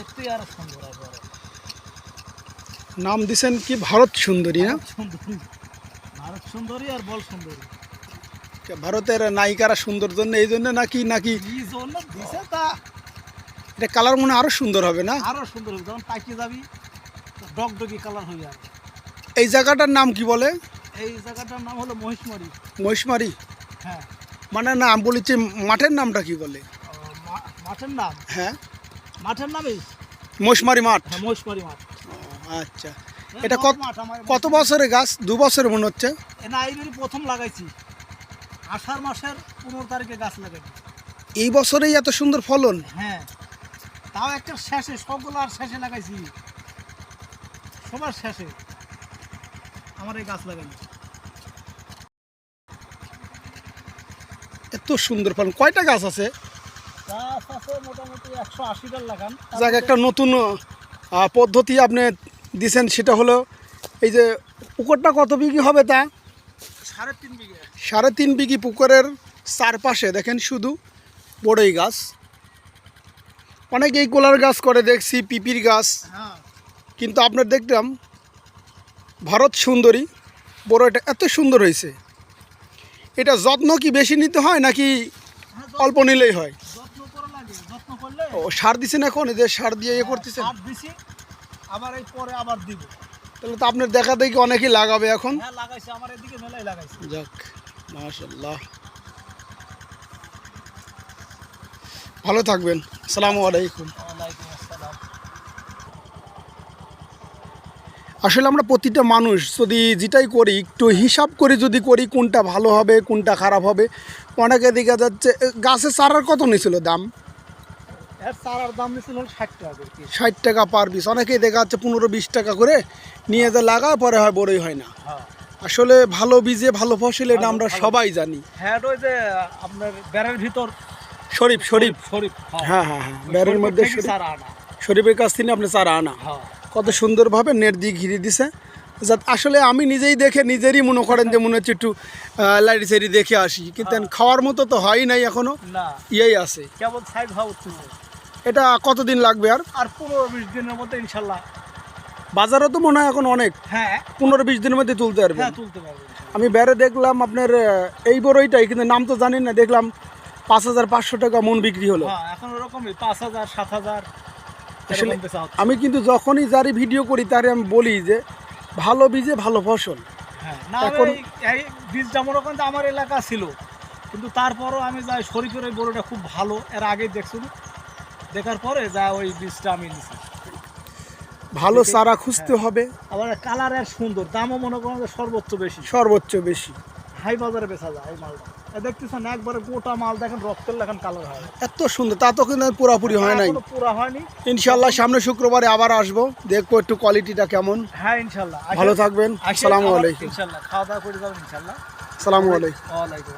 দেখতেই আরও সুন্দর একবারে নাম দিছেন কি? ভারত সুন্দরী না? ভারত সুন্দরী। ভারত সুন্দরী আর বল সুন্দরী। ভারতের নায়িকারা সুন্দর জন্য এই জন্য নাকি নাকি? জন্য দিছে তা। এটা কালার মনে আরও সুন্দর হবে না? আরও সুন্দর হবে যখন পাইকে যাবি ডগডগি কালার হয়ে যাবে। এই জায়গাটার নাম কি বলে? এই জায়গাটার নাম হলো মহিষমারি। মহিষমারি? হ্যাঁ। মানে না আমি বলেছি মাঠের নামটা কি বলে? মাঠের নাম? হ্যাঁ। মাঠের নামই মহিষমারি মাঠ। হ্যাঁ মহিষমারি মাঠ। আচ্ছা। এটা কত কত বছরের গাছ? দু বছরের মনে হচ্ছে। না এইবারই প্রথম লাগাইছি। আষাঢ় মাসের পনেরো তারিখে গাছ লাগাইছি। এই বছরেই এত সুন্দর ফলন? হ্যাঁ। তাও একটা শেষে সবগুলো আর শেষে লাগাইছি। সবার শেষে আমার এই গাছ লাগাইছি। এত সুন্দর ফলন। কয়টা গাছ আছে? গাছ আছে মোটামুটি একশো আশিটার লাগান। যাক একটা নতুন পদ্ধতি আপনি দিছেন সেটা হলো এই যে পুকুরটা কত বিঘি হবে তা? সাড়ে তিন বিঘে। সাড়ে তিন বিঘি পুকুরের চারপাশে দেখেন শুধু বড়ই গাছ। অনেক এই কোলার গাছ করে দেখছি পিপির গাছ। হ্যাঁ। কিন্তু আপনার দেখলাম ভারত সুন্দরী বড় এটা এত সুন্দর হয়েছে। এটা যত্ন কি বেশি নিতে হয় নাকি হ্যাঁ, অল্প নিলেই হয় যত্ন করা লাগে যত্ন করলে ও সার দিছেন এখন? এই যে সার দিয়ে ইয়ে করতেছেন? সার দিছি আবার এই পরে আবার দিব। তাহলে তো আপনার দেখা দেখি অনেকেই লাগাবে এখন। হ্যাঁ লাগাইছে আমার এদিকে মেলাই লাগাইছে। যাক মাশাল্লাহ ভালো থাকবেন। আসসালামু আলাইকুম। ওয়ালাইকুম আসসালাম। আসলে আমরা প্রতিটা মানুষ যদি যেটাই করি একটু হিসাব করে যদি করি কোনটা ভালো হবে কোনটা খারাপ হবে অনেকে দেখা যাচ্ছে এ, গাছের চারার কত নিয়েছিল দাম? এর চারার দাম নিছিল ষাট টাকা ষাট টাকা পার পিস অনেকেই দেখা যাচ্ছে পনেরো বিশ টাকা করে নিয়ে যে লাগায় পরে হয় বড়ই হয় না। হ্যাঁ। আসলে ভালো বীজে ভালো ফসল এটা আমরা সবাই জানি। হ্যাঁ ওই যে আপনার ব্যারের ভিতর শরীফ শরীফ। শরীফ হ্যাঁ। হ্যাঁ হ্যাঁ ব্যারের মধ্যে চারা আনা। শরীফের কাছ থেকে আপনি চারা আনা। হ্যাঁ। কত সুন্দরভাবে নেট দিয়ে ঘিরে দিছে। যাতে আসলে আমি নিজেই দেখে নিজেরই মনে করেন যে মনে হচ্ছে একটু লাইট সাইডি দেখে আসি। কিন্তু খাওয়ার মতো তো হয় নাই এখনও। ইয়েই আছে। কেবল ভাব উঠতেছে এটা কতদিন লাগবে আর? আর পনেরো বিশ দিনের মধ্যে ইনশাল্লাহ। বাজারে তো মনে হয় এখন অনেক। হ্যাঁ। পনেরো বিশ দিনের মধ্যে তুলতে পারবে হ্যাঁ তুলতে পারব। আমি বেড়ে দেখলাম আপনার এই বড়ইটাই কিন্তু নাম তো জানি না দেখলাম পাঁচ হাজার পাঁচশো টাকা মন বিক্রি হলো। হ্যাঁ এখন ওরকমই পাঁচ হাজার সাত হাজার আসলে। আমি কিন্তু যখনই যারই ভিডিও করি তারে আমি বলি যে ভালো বীজে ভালো ফসল। হ্যাঁ এখন- এই আমার এলাকা ছিল কিন্তু তারপরও আমি যাই শরীফের ওই গরুটা খুব ভালো এর আগে দেখছিল দেখার পরে যা ওই বীজটা আমি নিছি ভালো চারা খুঁজতে হবে। আবার কালার আর সুন্দর দামও মনে করেন সর্বোচ্চ বেশি। সর্বোচ্চ বেশি। হাই বাজারে বেচা যায় এই মালটা দেখতেছেন একবারে গোটা মাল দেখেন রক্তের লেখান কালার হয়। এত সুন্দর তা তো কিন্তু পুরাপুরি হয় নাই। এখনও পুরা হয়নি। ইনশাল্লাহ সামনে শুক্রবারে আবার আসব দেখব একটু কোয়ালিটিটা কেমন। হ্যাঁ ইনশাল্লাহ ভালো থাকবেন। আসসালামু আলাইকুম। ইনশাল্লাহ খাওয়া দাওয়া করে যাবেন ইনশাল্লাহ আসসালামু আলাইকুম। ওয়ালাইকুম